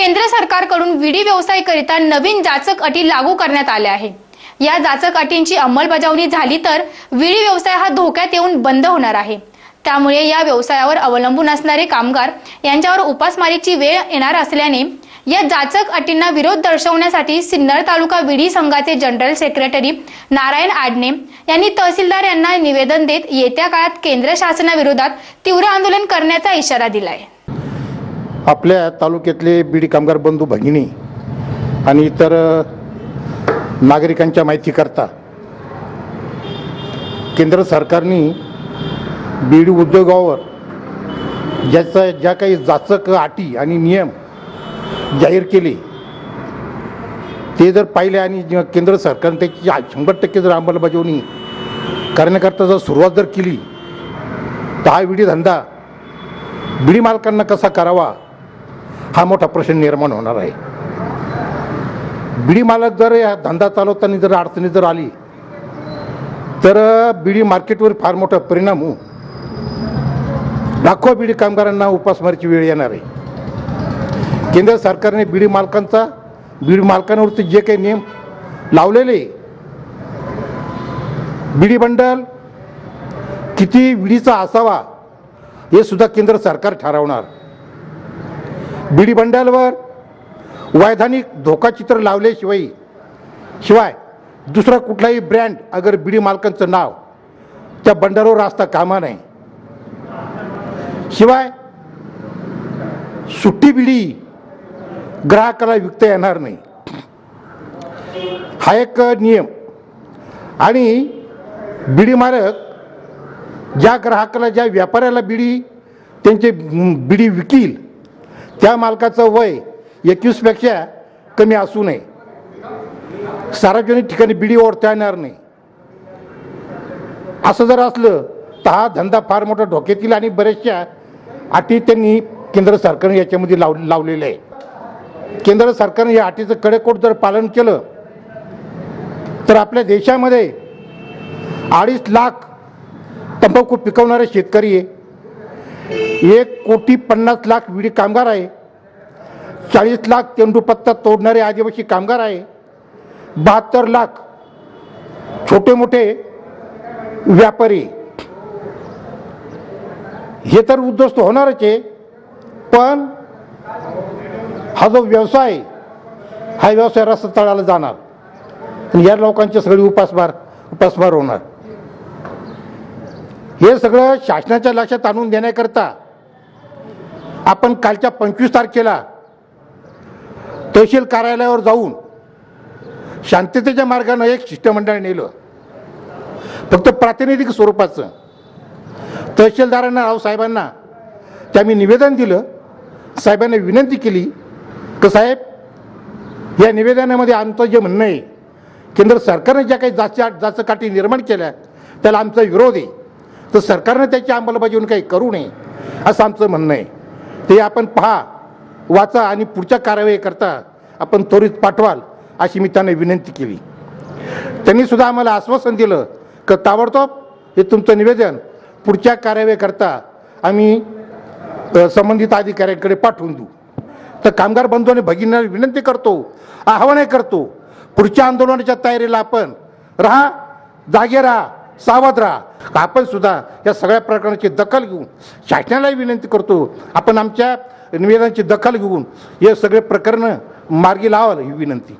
केंद्र सरकारकडून विडी व्यवसायाकरिता नवीन जाचक अटी लागू करण्यात आल्या आहे या जाचक अटींची अंमलबजावणी झाली तर विडी व्यवसाय हा धोक्यात येऊन बंद होणार आहे. त्यामुळे या व्यवसायावर अवलंबून असणारे कामगार यांच्यावर उपासमारीची वेळ येणार असल्याने या जाचक अटींना विरोध दर्शवण्यासाठी सिन्नर तालुका विडी संघाचे जनरल सेक्रेटरी नारायण आडणे यांनी तहसीलदार यांना निवेदन देत येत्या काळात केंद्र शासनाविरोधात तीव्र आंदोलन करण्याचा इशारा दिलाय. आपल्या तालुक्यातले बीडी कामगार बंधू भगिनी आणि इतर नागरिकांच्या माहितीकरता केंद्र सरकारने बीडी उद्योगावर ज्याचा ज्या काही जाचक अटी आणि नियम जाहीर केले ते जर पाहिले आणि केंद्र सरकारने त्याची शंभर टक्के जर अंमलबजावणी करण्याकरता जर सुरुवात जर केली तर हा विडी धंदा बिडी मालकांना कसा करावा हा मोठा प्रश्न निर्माण होणार आहे. बिडी मालक जर या धंदा चालवताना जर अडचणी जर आली तर बिडी मार्केटवर फार मोठा परिणाम होऊ. लाखो बिडी कामगारांना उपासमारीची वेळ येणार आहे. केंद्र सरकारने बिडी मालकांचा बीडी मालकांवरती जे काही नियम लावलेले बिडी बंडल किती विडीचा असावा हे सुद्धा केंद्र सरकार ठरवणार. बिडी बंडलवर. वैधानिक धोकाचित्र लावल्याशिवाय शिवाय दुसरा कुठलाही ब्रँड अगर बिडी मालकांचं नाव त्या बंडलवर असता कामा नाही शिवाय सुट्टी बिडी ग्राहकाला विकता येणार नाही. हा एक नियम. आणि बिडी मालक ज्या ग्राहकाला ज्या व्यापाऱ्याला बिडी त्यांचे बिडी विकील त्या मालकाचं वय एकवीसपेक्षा कमी असू नये. सार्वजनिक ठिकाणी बिडी ओढता येणार नाही. असं जर असलं तर हा धंदा फार मोठा धोक्यात येईल आणि बऱ्याचशा अटी त्यांनी केंद्र सरकारने याच्यामध्ये लाव लावलेल्या आहे केंद्र सरकारने या अटीचं कडेकोट जर पालन केलं तर आपल्या देशामध्ये अडीच लाख तंबाखू पिकवणारे शेतकरी आहे. एक कोटी पन्नास लाख विडी कामगार आहे. चाळीस लाख तेंडूपत्ता तोडणारे आदिवासी कामगार आहे. बहात्तर लाख छोटे मोठे व्यापारी. हे तर उद्ध्वस्त होणारच आहे. पण हा जो व्यवसाय आहे, हा व्यवसाय रस्ता तळाला जाणार. या लोकांचे सगळे उपासमार उपासमार होणार. हे सगळं शासनाच्या लक्षात आणून देण्याकरता आपण कालच्या पंचवीस तारखेला तहसील कार्यालयावर जाऊन शांततेच्या मार्गानं एक शिष्टमंडळ नेलं. फक्त प्रातिनिधिक स्वरूपाचं. तहसीलदारांना रावसाहेबांना त्या मी निवेदन दिलं. साहेबांना विनंती केली की साहेब या निवेदनामध्ये आमचं जे म्हणणं आहे केंद्र सरकारने ज्या काही जाच्या जाचकाठी निर्माण केल्या त्याला आमचा विरोध आहे. तर सरकारनं त्याची अंमलबजावणी काही करू नये असं आमचं म्हणणं आहे. ते आपण पहा वाचा आणि पुढच्या कारवाई करता आपण त्वरित पाठवाल अशी मी त्यांना विनंती केली. त्यांनी सुद्धा आम्हाला आश्वासन दिलं की ताबडतोब हे तुमचं निवेदन पुढच्या कारवाई करता आम्ही संबंधित अधिकाऱ्यांकडे पाठवून देऊ. तर कामगार बंधूंनी भगिनींना विनंती करतो आवाहनही करतो पुढच्या आंदोलनाच्या तयारीला आपण राहा जागे राहा. सावध राहा. आपण सुद्धा या सगळ्या प्रकरणाची दखल घेऊन शासनालाही विनंती करतो आपण आमच्या निवेदनाची दखल घेऊन हे सगळे प्रकरणं मार्गी लावाल ही विनंती.